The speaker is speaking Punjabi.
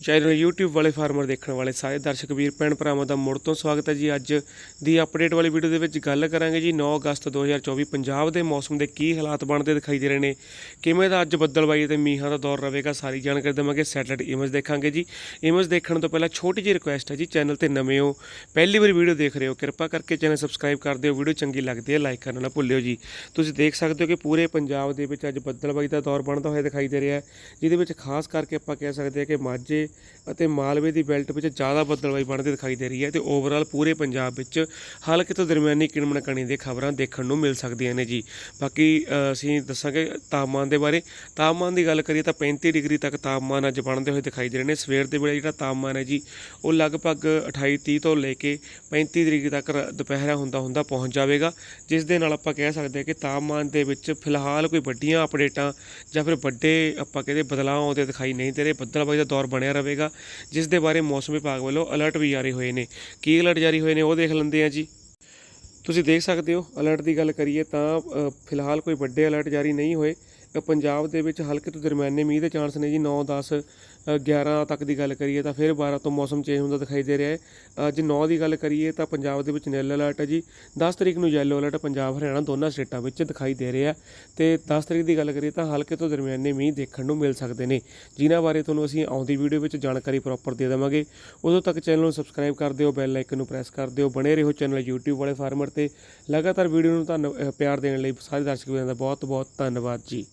ਚੈਨਲ YouTube ਵਾਲੇ ਫਾਰਮਰ ਦੇਖਣ ਵਾਲੇ ਸਾਰੇ ਦਰਸ਼ਕ ਵੀਰ, ਭੈਣ ਭਰਾਵਾਂ ਦਾ ਮੁੜ ਤੋਂ ਸਵਾਗਤ ਹੈ ਜੀ ਅੱਜ ਦੀ ਅਪਡੇਟ ਵਾਲੀ ਵੀਡੀਓ ਦੇ ਵਿੱਚ ਗੱਲ ਕਰਾਂਗੇ ਜੀ। 9 ਅਗਸਤ 2024 ਪੰਜਾਬ ਦੇ ਮੌਸਮ ਦੇ ਕੀ ਹਾਲਾਤ ਬਣਦੇ ਦਿਖਾਈ ਦੇ ਰਹੇ ਨੇ, ਕਿਵੇਂ ਦਾ ਅੱਜ ਬੱਦਲਬਾਈ ਤੇ ਮੀਂਹਾਂ ਦਾ ਦੌਰ ਰਹੇਗਾ ਸਾਰੀ ਜਾਣਕਾਰੀ ਦੇਵਾਂਗੇ ਸੈਟਲਾਈਟ ਇਮੇਜ ਦੇਖਾਂਗੇ ਜੀ। ਇਮੇਜ ਦੇਖਣ ਤੋਂ ਪਹਿਲਾਂ ਛੋਟੀ ਜਿਹੀ ਰਿਕੁਐਸਟ ਹੈ ਜੀ ਚੈਨਲ ਤੇ ਨਵੇਂ ਹੋ, ਪਹਿਲੀ ਵਾਰ ਵੀਡੀਓ ਦੇਖ ਰਹੇ ਹੋ, ਕਿਰਪਾ ਕਰਕੇ ਚੈਨਲ ਸਬਸਕ੍ਰਾਈਬ ਕਰ ਦਿਓ ਵੀਡੀਓ ਚੰਗੀ ਲੱਗਦੀ ਹੈ ਲਾਈਕ ਕਰਨਾ ਨਾ ਭੁੱਲਿਓ ਜੀ। ਤੁਸੀਂ ਦੇਖ ਸਕਦੇ ਹੋ ਕਿ ਪੂਰੇ ਪੰਜਾਬ ਦੇ ਵਿੱਚ ਅੱਜ ਬੱਦਲਬਾਈ ਦਾ ਦੌਰ ਬਣਦਾ ਹੋਇਆ ਦਿਖਾਈ ਦੇ ਰਿਹਾ ਹੈ, ਜਿਹਦੇ ਵਿੱਚ ਖਾਸ ਕਰਕੇ ਆਪਾਂ ਕਹਿ ਸਕਦੇ ਹਾਂ ਕਿ ਮਾਝੇ ਅਤੇ ਮਾਲਵੇ ਦੀ ਬੈਲਟ ਵਿੱਚ ਜ਼ਿਆਦਾ ਬੱਦਲਬਾਈ ਬਣਦੀ ਦਿਖਾਈ ਦੇ ਰਹੀ ਹੈ ਤੇ ਓਵਰਆਲ ਪੂਰੇ ਪੰਜਾਬ ਵਿੱਚ ਹਲਕੇ ਤੋਂ ਦਰਮਿਆਨੀ ਕਿਣਮਣ ਕਣੀ ਦੀਆਂ ਖਬਰਾਂ ਦੇਖਣ ਨੂੰ ਮਿਲ ਸਕਦੀਆਂ ਨੇ ਜੀ। ਬਾਕੀ ਅਸੀਂ ਦੱਸਾਂਗੇ ਤਾਪਮਾਨ ਦੇ ਬਾਰੇ। ਤਾਪਮਾਨ ਦੀ ਗੱਲ ਕਰੀਏ ਤਾਂ 35 ਡਿਗਰੀ ਤੱਕ ਤਾਪਮਾਨ ਅੱਜ ਬਣਦੇ ਹੋਏ ਦਿਖਾਈ ਦੇ ਰਹੇ ਨੇ। ਸਵੇਰ ਦੇ ਵੇਲੇ ਜਿਹੜਾ ਤਾਪਮਾਨ ਹੈ ਜੀ, ਉਹ ਲਗਭਗ 28 30 ਤੋਂ ਲੈ ਕੇ 35 ਡਿਗਰੀ ਤੱਕ ਦੁਪਹਿਰਾ ਹੁੰਦਾ ਹੁੰਦਾ ਪਹੁੰਚ ਜਾਵੇਗਾ, ਜਿਸ ਦੇ ਨਾਲ ਆਪਾਂ ਕਹਿ ਸਕਦੇ ਹਾਂ ਕਿ ਤਾਪਮਾਨ ਦੇ ਵਿੱਚ ਫਿਲਹਾਲ ਕੋਈ ਵੱਡੀਆਂ ਅਪਡੇਟਾਂ ਜਾਂ ਫਿਰ ਵੱਡੇ ਆਪਾਂ ਕਹਿੰਦੇ ਬਦਲਾਅ ਆਉਂਦੇ ਦਿਖਾਈ ਨਹੀਂ ਦੇ ਰਹੇ। ਬੱਦਲਬਾਈ ਦਾ ਦੌਰ ਬਣਿਆ ਰਹੇਗਾ ਜਿਸ ਦੇ ਬਾਰੇ ਮੌਸਮ ਵਿਭਾਗ ਵੱਲੋਂ ਅਲਰਟ ਵੀ ਜਾਰੀ ਹੋਏ ਨੇ। ਕੀ ਅਲਰਟ ਜਾਰੀ ਹੋਏ ਨੇ, ਉਹ ਦੇਖ ਲੈਂਦੇ ਆ ਜੀ। ਤੁਸੀਂ ਦੇਖ ਸਕਦੇ ਹੋ ਅਲਰਟ ਦੀ ਗੱਲ ਕਰੀਏ ਤਾਂ ਫਿਲਹਾਲ ਕੋਈ ਵੱਡੇ ਅਲਰਟ ਜਾਰੀ ਨਹੀਂ ਹੋਏ। ਪੰਜਾਬ ਦੇ ਵਿੱਚ ਹਲਕੇ ਤੋਂ ਦਰਮਿਆਨੇ ਮੀਂਹ ਦੇ ਚਾਂਸ ਨੇ ਜੀ 9 10 ਅ, 11 ਤੱਕ ਦੀ ਗੱਲ ਕਰੀਏ ਤਾਂ ਫਿਰ 12 ਤੋਂ ਮੌਸਮ ਚੇਂਜ ਹੁੰਦਾ ਦਿਖਾਈ ਦੇ ਰਿਹਾ ਹੈ। ਅੱਜ 9 ਦੀ ਗੱਲ ਕਰੀਏ ਤਾਂ ਪੰਜਾਬ ਦੇ ਵਿੱਚ ਨੀਲਾ ਅਲਰਟ ਹੈ ਜੀ। 10 ਤਰੀਕ ਨੂੰ ਯੈਲੋ ਅਲਰਟ ਪੰਜਾਬ ਹਰਿਆਣਾ ਦੋਨਾਂ ਸਟੇਟਾਂ ਵਿੱਚ ਦਿਖਾਈ ਦੇ ਰਿਹਾ ਤੇ 10 ਤਰੀਕ ਦੀ ਗੱਲ ਕਰੀਏ ਤਾਂ ਹਲਕੇ ਤੋਂ ਦਰਮਿਆਨੇ ਮੀਂਹ ਦੇਖਣ ਨੂੰ ਮਿਲ ਸਕਦੇ ਨੇ। ਜਿਨ੍ਹਾਂ ਬਾਰੇ ਤੁਹਾਨੂੰ ਅਸੀਂ ਆਉਂਦੀ ਵੀਡੀਓ ਵਿੱਚ ਜਾਣਕਾਰੀ ਪ੍ਰੋਪਰ ਦੇ ਦੇਵਾਂਗੇ। ਉਦੋਂ ਤੱਕ ਚੈਨਲ ਨੂੰ ਸਬਸਕ੍ਰਾਈਬ ਕਰ ਦਿਓ ਬੈਲ ਆਈਕਨ ਨੂੰ ਪ੍ਰੈਸ ਕਰ ਦਿਓ। ਬਣੇ ਰਹੋ ਚੈਨਲ YouTube ਵਾਲੇ ਫਾਰਮਰ ਤੇ। ਲਗਾਤਾਰ ਵੀਡੀਓ ਨੂੰ ਤੁਹਾਨੂੰ ਪਿਆਰ ਦੇਣ ਲਈ ਸਾਰੇ ਦਰਸ਼ਕ ਵੀਰਾਂ ਦਾ ਬਹੁਤ ਬਹੁਤ ਧੰਨਵਾਦ ਜੀ।